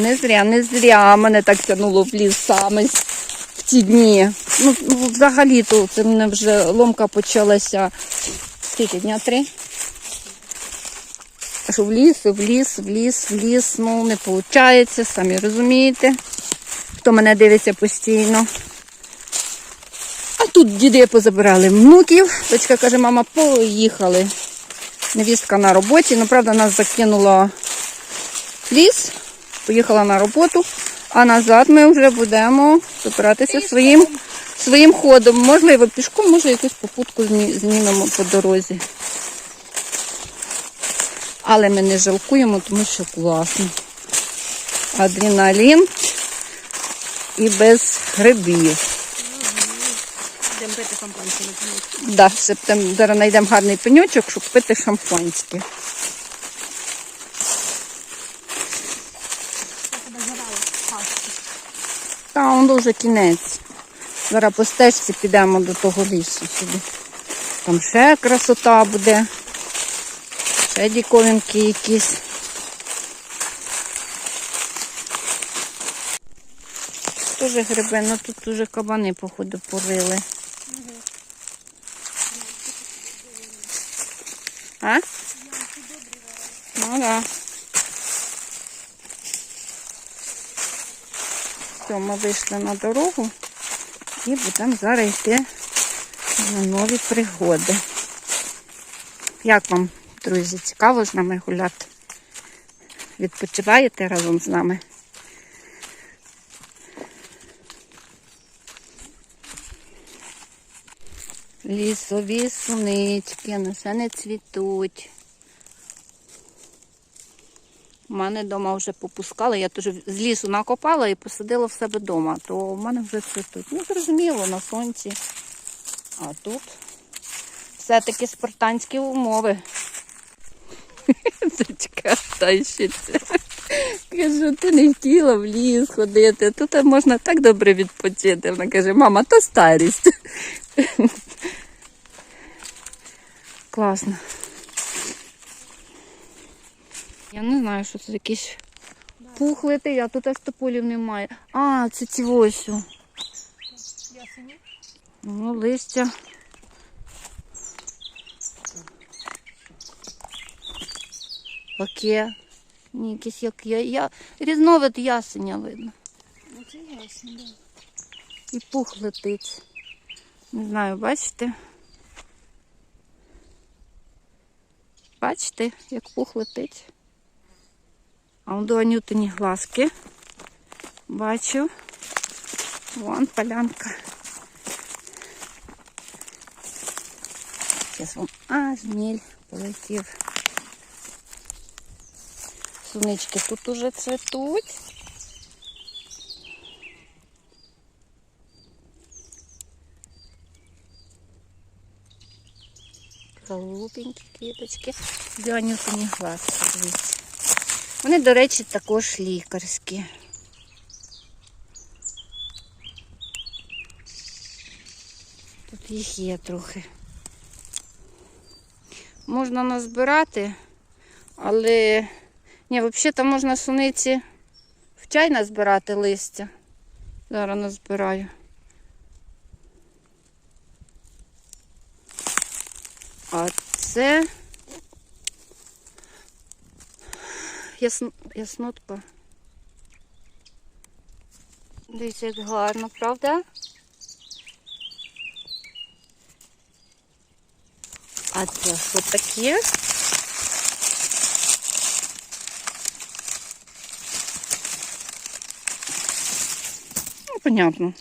Не зря, не зря мене так тягнуло в ліс саме в ці дні. Ну, ну взагалі-то це в мене вже ломка почалася скільки дня три. Що в ліс, в ліс, в ліс, в ліс, ну не виходить, самі розумієте, хто мене дивиться постійно. А тут діди позабирали внуків. Дочка каже, мама, поїхали. Невістка на роботі. Ну, правда, нас закинула в ліс, поїхала на роботу, а назад ми вже будемо збиратися своїм, своїм ходом. Можливо, пішком, може якусь попутку знімемо по дорозі. Але ми не жалкуємо, тому що класно. Адреналін і без грибів. Йдемо пити шампанське на кінець. Да, ще зараз знайдемо гарний пеньочок, щоб пити шампанське. Я тебе згадала. Пасти. Та он дуже кінець. Зараз по стежці підемо до того лісу сюди. Там ще красота буде. Ще діковинки якісь. Дуже гриби, ну тут уже кабани, походу, порили. А? Ну да. Все, ми вийшли на дорогу і будемо зараз йти на нові пригоди. Як вам, друзі, цікаво з нами гуляти? Відпочиваєте разом з нами? Лісові сунички, ну ще не цвітуть. У мене вдома вже попускали, я теж з лісу накопала і посадила в себе вдома, то в мене вже цвітуть. Ну, зрозуміло, на сонці. А тут все-таки спартанські умови. Зачка тащиться. Кажу, ти не хотіла в ліс ходити. Тут можна так добре відпочити. Вона каже, мама, то старість. Класно. Я не знаю, що це якісь пухлити, а тут аж тополів немає. А, це ці ось. Ну, листя. Таке. Ні, якісь як я, я. Різновид ясеня видно. Ну це ясно, да. І пух летить. Не знаю, бачите? Бачите, як пух летить? А он до Анютині глазки. Бачу. Вон полянка. Зараз вам а, жміль полетів. Сунички тут уже цвітуть. Голубенькі квіточки. Дянютині глазки, дивіться. Вони, до речі, також лікарські. Тут їх є трохи. Можна назбирати, але ні, взагалі там можна суниці в чай назбирати листя. Зараз назбираю. А це ясно... яснотка. Дивіться, як гарно, правда? А це що таке? Ну, понятно.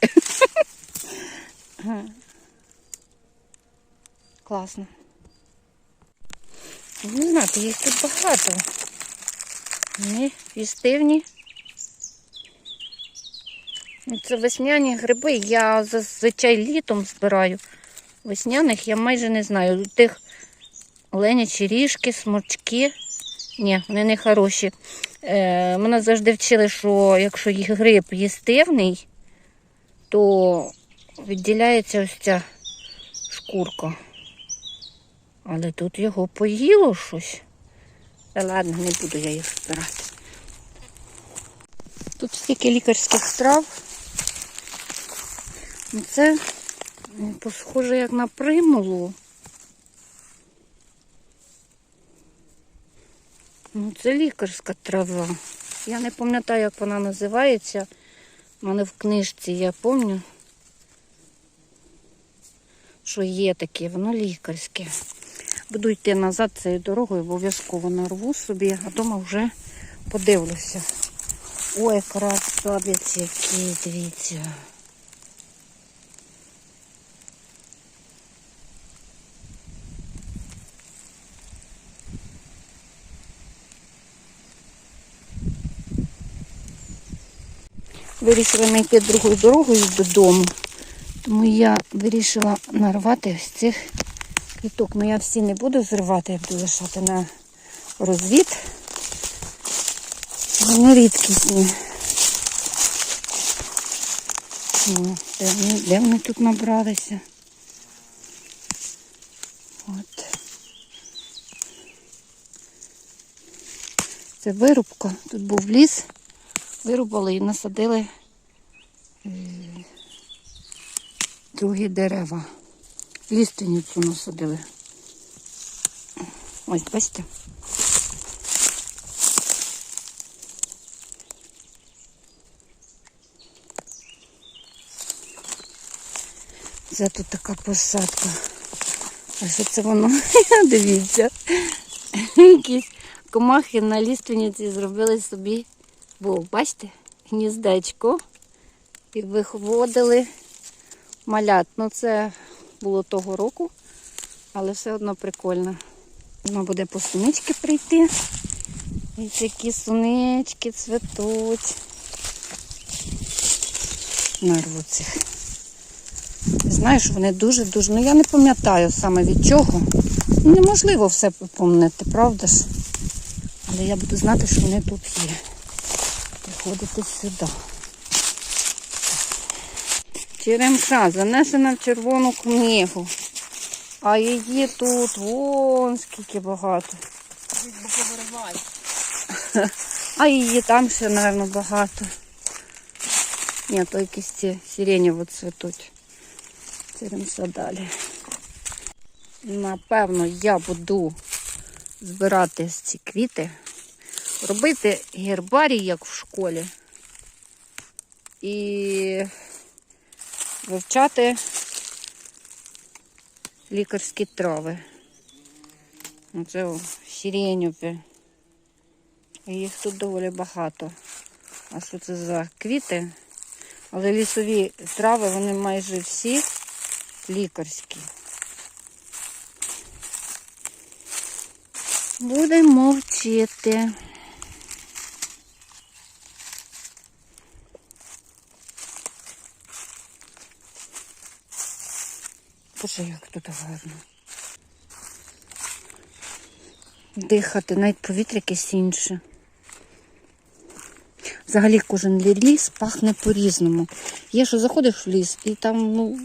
Ага. Класно. Не знаю, їх тут багато. Вони фістивні. Ну, Це весняні гриби. Я зазвичай літом збираю. Весняних я майже не знаю. Тих оленячі ріжки, сморчки. Ні, вони не хороші. Е, мене завжди вчили, що якщо їх гриб їстивний, то відділяється ось ця шкурка. Але тут його поїло щось. Та ладно, не буду я їх збирати. Тут стільки лікарських трав. Ну, Це схоже як на примулу. Ну, це лікарська трава. Я не пам'ятаю, як вона називається. У мене в книжці я пам'ятаю, що є таке, воно лікарське. Буду йти назад цією дорогою, обов'язково нарву собі, а вдома вже подивлюся. Ой, красавець який, дивіться. Вирішила не йти другою дорогою додому. Тому я вирішила нарвати ось цих квіток. Ну я всі не буду зривати, я буду лишати на розвід. Вони рідкісні. О, де, вони, де вони тут набралися? От. Це вирубка. Тут був ліс. Вирубали і насадили е, другі дерева. Лістеницю насадили. Ось, бачите? Це тут така посадка. А що це воно? Дивіться. Якісь комахи на ліственниці зробили собі був, бачите, гніздечко. І виводили малят. Ну це було того року, але все одно прикольно. Воно буде по сунички прийти. І такі сунички цвітуть. Нарву цих. Знаєш, вони дуже-дуже. Ну я не пам'ятаю саме від чого. Неможливо все пам'ятати, правда ж? Але я буду знати, що вони тут є. Приходити сюди. Черемша занесена в червону книгу. А її тут вон скільки багато. А її там ще, мабуть, багато. Ні, то якісь ці сиренєво цвітуть. Черемша далі. Напевно, я буду збирати ці квіти, робити гербарій, як в школі. І вивчати лікарські трави. Оце о. Їх тут доволі багато. А що це за квіти? Але лісові трави, вони майже всі лікарські. Будемо вчити. Боже, як тут гарно. Дихати, навіть повітря якесь інше. Взагалі кожен ліс пахне по-різному. Є, що заходиш в ліс і там ну,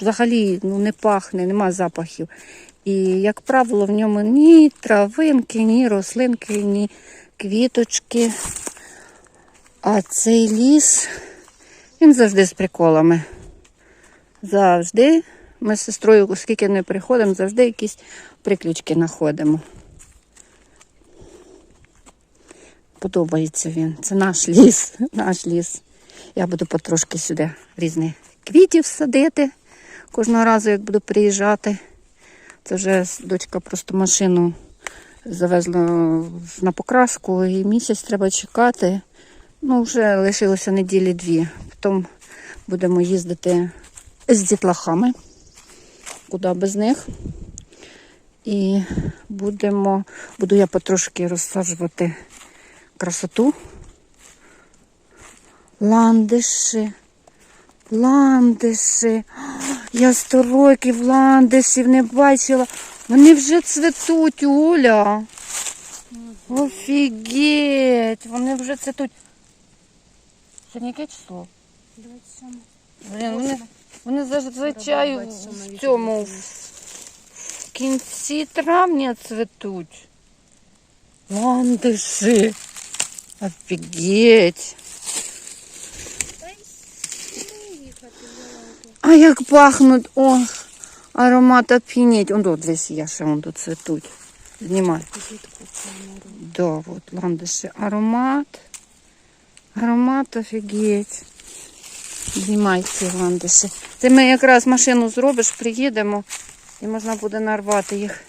взагалі ну, не пахне, нема запахів. І, як правило, в ньому ні травинки, ні рослинки, ні квіточки. А цей ліс, він завжди з приколами. Завжди. Ми з сестрою, скільки не приходимо, завжди якісь приключки знаходимо. Подобається він. Це наш ліс, наш ліс. Я буду потрошки сюди різних квітів садити кожного разу, як буду приїжджати. Це вже дочка просто машину завезла на покраску і місяць треба чекати. Ну, вже лишилося неділі дві. Потім будемо їздити з дітлахами, куди без них. І будемо, буду я потрошки розсаджувати красоту. Ландиші, ландиші. Я сто років ландишів не бачила. Вони вже цвітуть, Оля. Офігеть, вони вже цвітуть. Сьогодні яке число? 27. Блін, вони, вони зазвичай в- цьому в кінці травня цвітуть. Ландыши. Офігеть. А як пахнуть, о, аромат оп'яніть. Он тут десь є, ще вон тут цвітуть. Знімай. Да, вот ландыши. Аромат. Аромат офігеть. Знімай ці ландиші. Ти ми якраз машину зробиш, приїдемо і можна буде нарвати їх.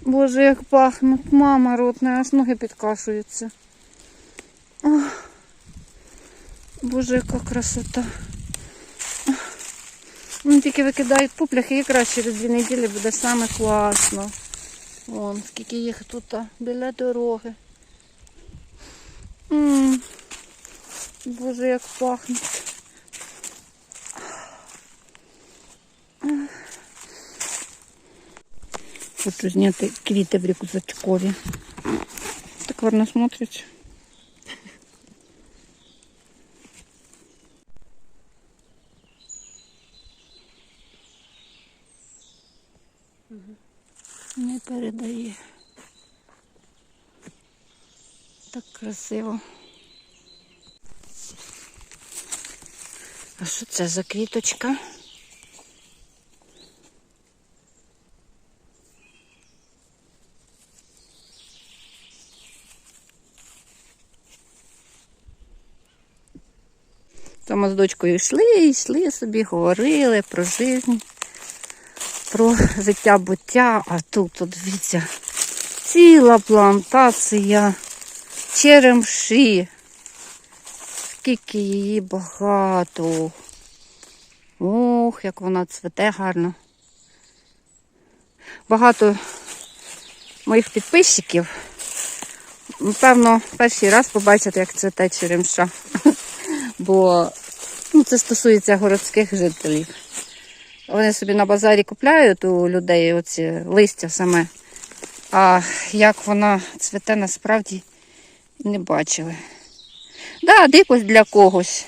Боже, як пахнуть, мама ротна, аж ноги підкашуються. Ах. Боже, яка красота. Ну, тільки викидають пупляхи, якраз через дві неділі буде саме класно. Вон, скільки їх тут біля дороги. м Боже, як пахнуть. Хочу зняти квіти в рюкзачкові. Так гарно смотрять. Не передає. Так красиво. А що це за квіточка? Там ми з дочкою йшли, йшли собі, говорили про життя, про життя буття, а тут, от, дивіться, ціла плантація черемші. Скільки її багато. Ох, як вона цвете гарно. Багато моїх підписчиків, напевно, перший раз побачать, як цвете черемша. Бо ну, це стосується городських жителів. Вони собі на базарі купляють у людей оці листя саме. А як вона цвете, насправді не бачили. Да, дикость для когось.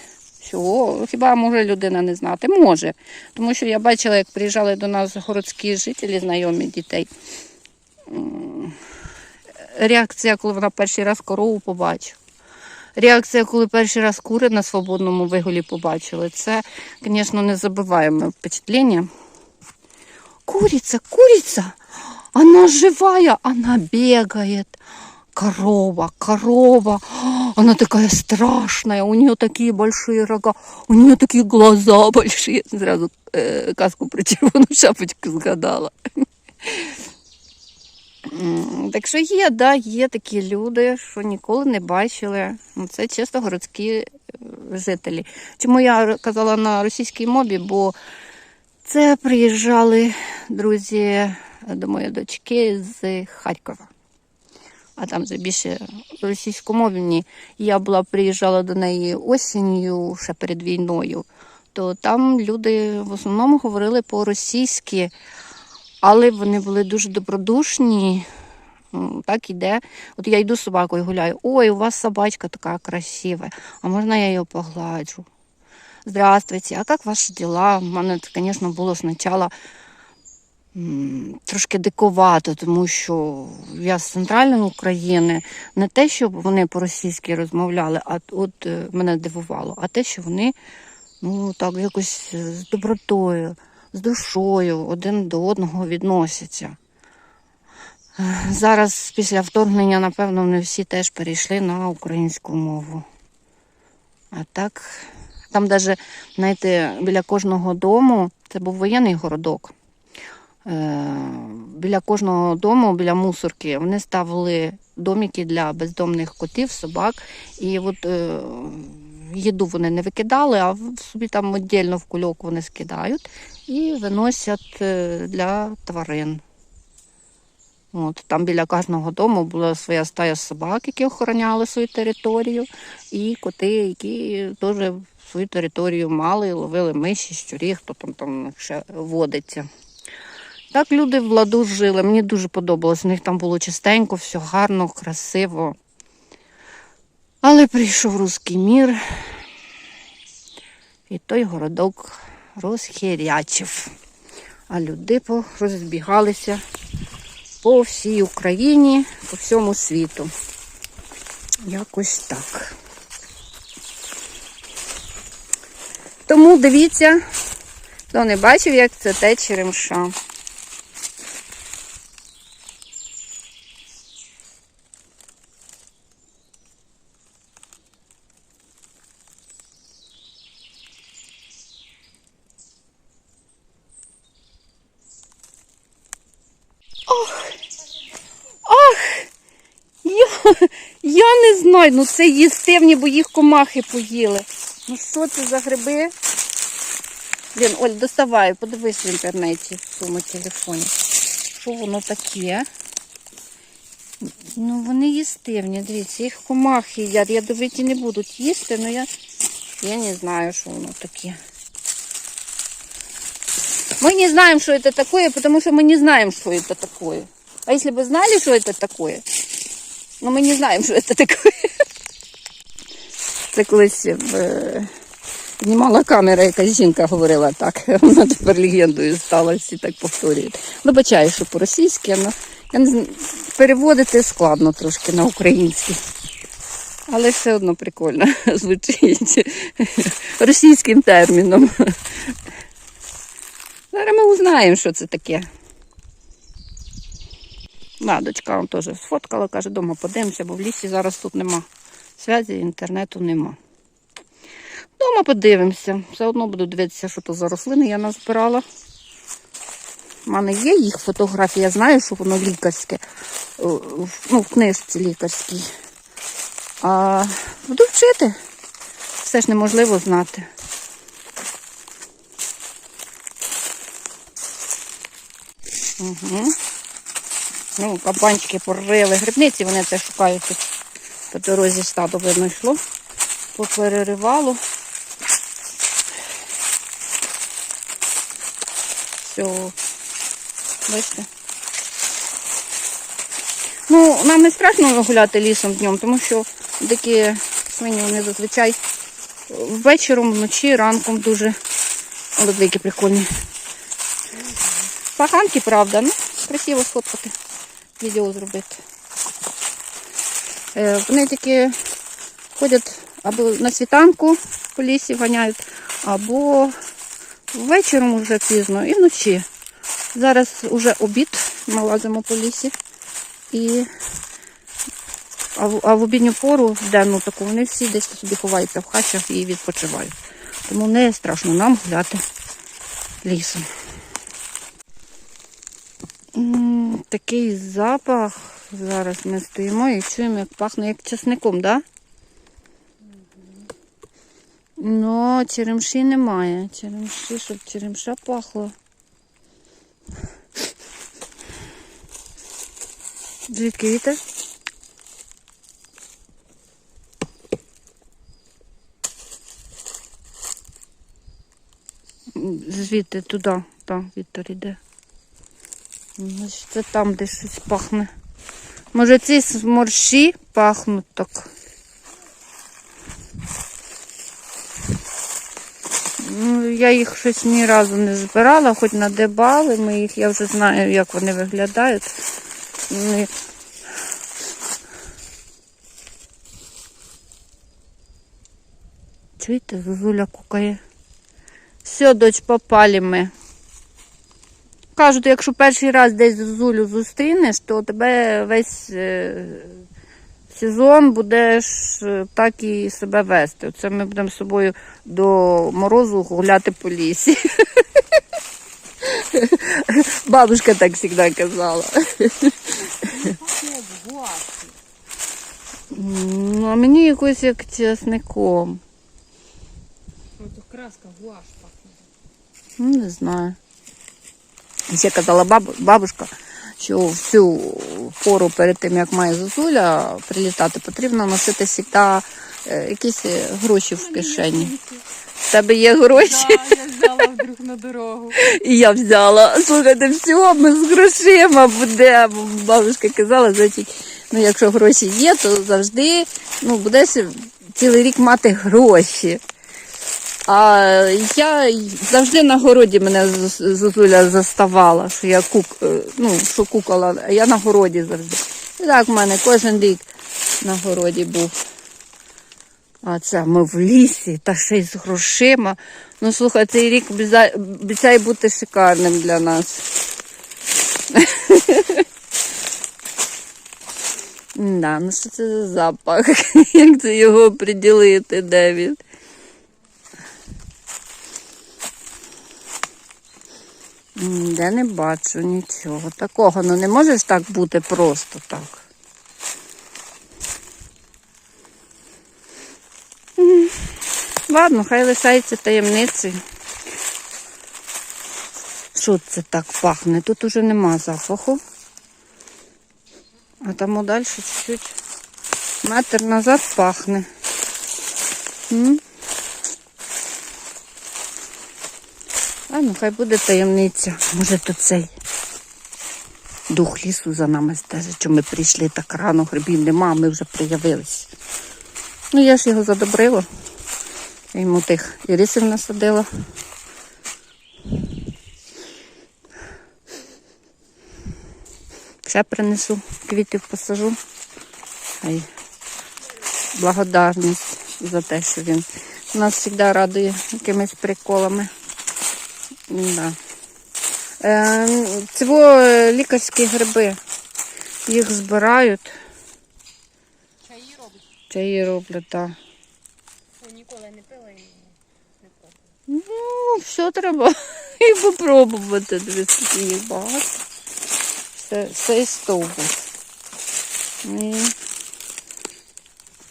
Чого? Хіба може людина не знати? Може. Тому що я бачила, як приїжджали до нас городські жителі, знайомі дітей. Реакція, коли вона перший раз корову побачила. Реакція, коли перший раз кури на свободному вигулі побачили. Це, звісно, незабываемое впечатлення. Курица, курица! Она живая, она бегает. Корова, корова. Она такая страшная, у нее такие большие рога, у нее такие глаза большие. Сразу э, казку про червону шапочку згадала. Так що є, да, є такі люди, що ніколи не бачили. Ну, Це чисто городські е, жителі. Чому я казала на російській мові, бо це приїжджали друзі до моєї дочки з Харкова. А там вже більше російськомовні. Я була приїжджала до неї осінню, ще перед війною, то там люди в основному говорили по-російськи, але вони були дуже добродушні. М, Так іде. От я йду з собакою гуляю. Ой, у вас собачка така красива. А можна я її погладжу? Здравствуйте, а як ваші діла? У мене, звісно, було спочатку трошки диковато, тому що я з центральної України. Не те, щоб вони по-російськи розмовляли, а от е, мене дивувало, а те, що вони ну, так якось е, з добротою, з душою один до одного відносяться. Е, Зараз після вторгнення, напевно, вони всі теж перейшли на українську мову. А так, там навіть, біля кожного дому, це був воєнний городок. Е, Біля кожного дому, біля мусорки, вони ставили домики для бездомних котів, собак. І от е, їду вони не викидали, а собі там віддільно в кульок вони скидають і виносять е, для тварин. От, там біля кожного дому була своя стая собак, які охороняли свою територію, і коти, які теж свою територію мали, ловили миші, щурі, хто там, там ще водиться. Так люди в ладу жили. Мені дуже подобалось. У них там було чистенько, все гарно, красиво. Але прийшов руський мір, і той городок розхірячив. А люди розбігалися по всій Україні, по всьому світу. Якось так. Тому дивіться, хто не бачив, як це те черемша. Я, я не знаю, ну це їстивні, бо їх комахи поїли. Ну що це за гриби? Блін, Оль, доставай, подивись в інтернеті в своєму телефоні. Що воно таке? Ну, вони їстивні, дивіться, їх комахи їдять. Ядовиті не будуть їсти, але я, я не знаю, що воно таке. Мы не знаем, что это такое, потому что мы не знаем, что это такое. А если бы знали, что это такое, но мы не знаем, що це таке. Це колись в... знімала камера, якась жінка говорила так. Вона тепер легендою стала, всі так повторюють. Вибачаю, що по-російськи, але я не знаю, переводити складно трошки на український. Але все одно прикольно звучить російським терміном. Зараз ми узнаємо, що це таке. Да, дочка вам теж сфоткала, каже, дома подивимося, бо в лісі зараз тут нема. Зв'язі, інтернету нема. Дома подивимося. Все одно буду дивитися, що то за рослини я назбирала. У мене є їх фотографії, я знаю, що воно лікарське. В- Ну, в книжці лікарській. А буду вчити. Все ж неможливо знати. Угу. Ну, кабанчики порили. Грибниці вони це шукають. По дорозі стадо видно йшло. Попереривало. Все. Бачите? Ну, нам не страшно гуляти лісом днем, тому що дикі свині вони зазвичай вечором, вночі, ранком дуже. Але дикі прикольні. Паханки, правда, ну, красиво сфоткати, відео зробити. Е, вони такі ходять або на світанку по лісі ганяють, або вечором вже пізно і вночі. Зараз вже обід, ми лазимо по лісі. І... А, в, а в обідню пору, в денну таку, вони всі десь собі ховаються в хащах і відпочивають. Тому не страшно нам гуляти лісом. Такий запах. Зараз ми стоїмо і чуємо, як пахне як часником, так? Да? Ну, черемші немає. Черемші, щоб черемша пахло. Звідки вітер? Звідти туди, так, вітер іде. Це там де щось пахне. Може ці сморші пахнуть так. Ну, я їх щось ні разу не збирала, хоч надибали ми їх, я вже знаю, як вони виглядають. Вони... Чуєте, Зозуля кукає. Все, доч, попали ми. Кажуть, якщо перший раз десь Зозулю зустрінеш, то тебе весь е, сезон будеш е, так і себе вести. Оце ми будемо з собою до морозу гуляти по лісі. Бабушка так завжди казала. Ну, а мені якось як часником. Краска гуаш пахне. Ну, не знаю. І Ще казала бабу, бабушка, що всю пору перед тим, як має зозуля прилітати, потрібно носити завжди якісь е, гроші в кишені. В тебе є гроші, Так, я взяла вдруг на дорогу. і я взяла. Слухайте, все, ми з грошима будемо. Бабушка казала, значить, ну якщо гроші є, то завжди ну, будеш цілий рік мати гроші. А я завжди на городі мене Зу- Зозуля заставала, що я кук, е, ну, що кукала, а я на городі завжди. І так в мене кожен рік на городі був. А це ми в лісі, та ще й з грошима. Ну слухай, цей рік обіцяє- бути шикарним для нас. Да, ну що це за запах? Як це його оприділити, де Де не бачу нічого. Такого, ну не може ж так бути просто так. Ладно, хай лишається таємницею. Що це так пахне? Тут уже нема запаху. А там далі чуть-чуть метр назад пахне. М? А ну хай буде таємниця. Може то цей дух лісу за нами стежить, що ми прийшли так рано, грибів нема, ми вже приявились. Ну я ж його задобрила. Я йому тих ірисів насадила. Ще принесу квітів посажу. Хай благодарність за те, що він нас завжди радує якимись приколами. Да. Е, цього е, лікарські гриби. Їх збирають, Чаї робить. чаї роблять, так. Ніколи не пила і не пробувала. Ну, все треба і попробувати. Дивіться, їх багато. Все, все стовбу. І...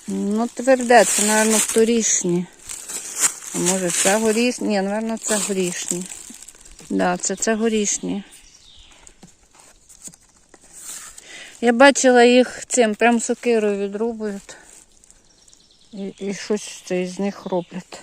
Ну, тверде, це, мабуть, вторішні. А може це горішні? Ні, мабуть, це горішні. Да, це, це горішні. Я бачила їх цим, прям сокирою відрубують. І, і щось з них роблять.